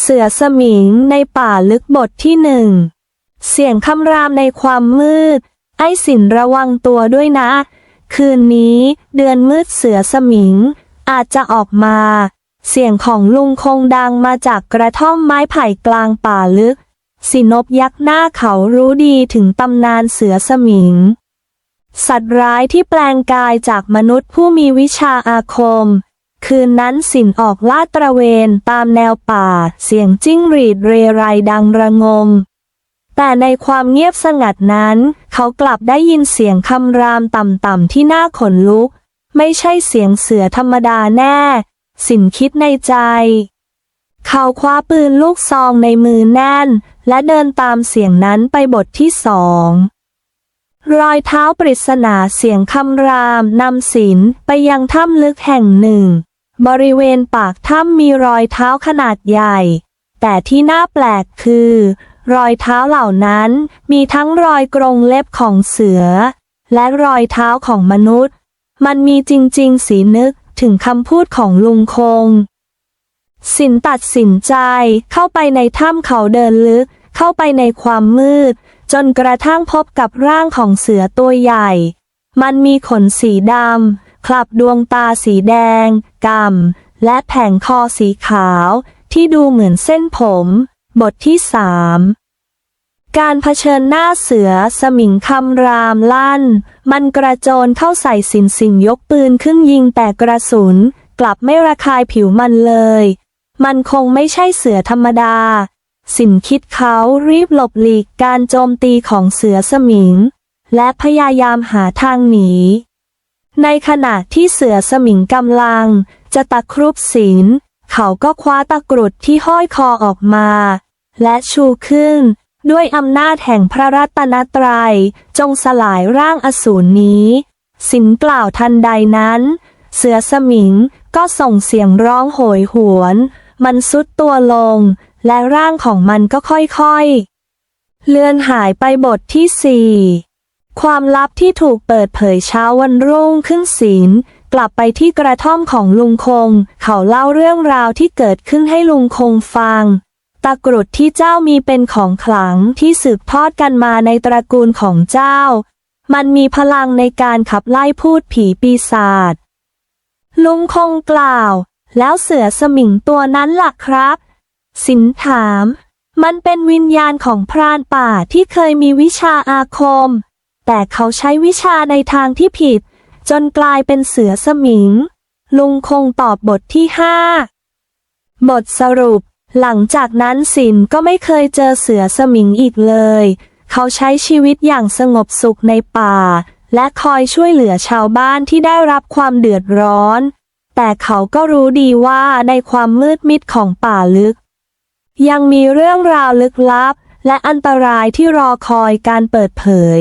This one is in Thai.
เสือสมิงในป่าลึกบทที่หนึ่ง เสียงคำรามในความมืด ไอ้สินระวังตัวด้วยนะ คืนนี้เดือนมืดเสือสมิง อาจจะออกมา เสียงของลุงคงดังมาจากกระท่อมไม้ไผ่กลางป่าลึก สินบยักหน้าเขารู้ดีถึงตำนานเสือสมิง สัตว์ร้ายที่แปลงกายจากมนุษย์ผู้มีวิชาอาคม คืนนั้นสินออกลาดตระเวนตามแนวป่า เสียงจิ้งหรีดเรไรดังระงม แต่ในความเงียบสงัดนั้น เขากลับได้ยินเสียงคำรามต่ำๆที่น่าขนลุก ไม่ใช่เสียงเสือธรรมดาแน่ สินคิดในใจ เขาคว้าปืนลูกซองในมือแน่น และเดินตามเสียงนั้นไปบทที่สองรอยเท้าปริศนาเสียงคำรามนำสินไปยังถ้ำลึกแห่งหนึ่ง บริเวณปากถ้ำมีรอยเท้าขนาดใหญ่ แต่ที่น่าแปลกคือ รอยเท้าเหล่านั้นมีทั้งรอยกรงเล็บของเสือ และรอยเท้าของมนุษย์ มันมีจริง ๆ สีนึกถึงคำพูดของลุงคง สินตัดสินใจเข้าไปในถ้ำเขาเดินลึก เข้าไปในความมืด จนกระทั่งพบกับร่างของเสือตัวใหญ่ มันมีขนสีดำ คลับดวงตาสีแดงกำและแผงคอสีขาว ที่ดูเหมือนเส้นผม บทที่สามการเผชิญหน้าเสือสมิงคำรามลั่น มันกระโจนเข้าใส่สินสิงยกปืนขึ้นยิงแต่กระสุน กลับไม่ระคายผิวมันเลย มันคงไม่ใช่เสือธรรมดา สินคิดเขารีบหลบหลีกการโจมตีของเสือสมิง และพยายามหาทางหนี ในขณะที่เสือสมิงกำลัง จะตะครุบสินเขาก็คว้าตะกรุดที่ห้อยคอออกมา และชูขึ้น ด้วยอำนาจแห่งพระรัตนตรัย จงสลายร่างอสูรนี้ สินกล่าวทันใดนั้น เสือสมิงก็ส่งเสียงร้องโหยหวน มันซุดตัวลง และร่างของมันก็ค่อยๆ เลือนหายไปบทที่สี่ ความลับที่ถูกเปิดเผยเช้าวันรุ่งขึ้นศีล กลับไปที่กระท่อมของลุงคง เขาเล่าเรื่องราวที่เกิดขึ้นให้ลุงคงฟัง ตะกรุดที่เจ้ามีเป็นของขลังที่สืบทอดกันมาในตระกูลของเจ้า มันมีพลังในการขับไล่พูดผีปีศาจลุงคงกล่าว แล้วเสือสมิงตัวนั้นล่ะครับ สินถาม มันเป็นวิญญาณของพรานป่าที่เคยมีวิชาอาคม แต่เขาใช้วิชาในทางที่ผิด จนกลายเป็นเสือสมิง ลุงคงตอบบทที่ห้าบทสรุป หลังจากนั้นสินก็ไม่เคยเจอเสือสมิงอีกเลย เขาใช้ชีวิตอย่างสงบสุขในป่า และคอยช่วยเหลือชาวบ้านที่ได้รับความเดือดร้อน แต่เขาก็รู้ดีว่าในความมืดมิดของป่าลึก ยังมีเรื่องราวลึกลับ และอันตรายที่รอคอยการเปิดเผย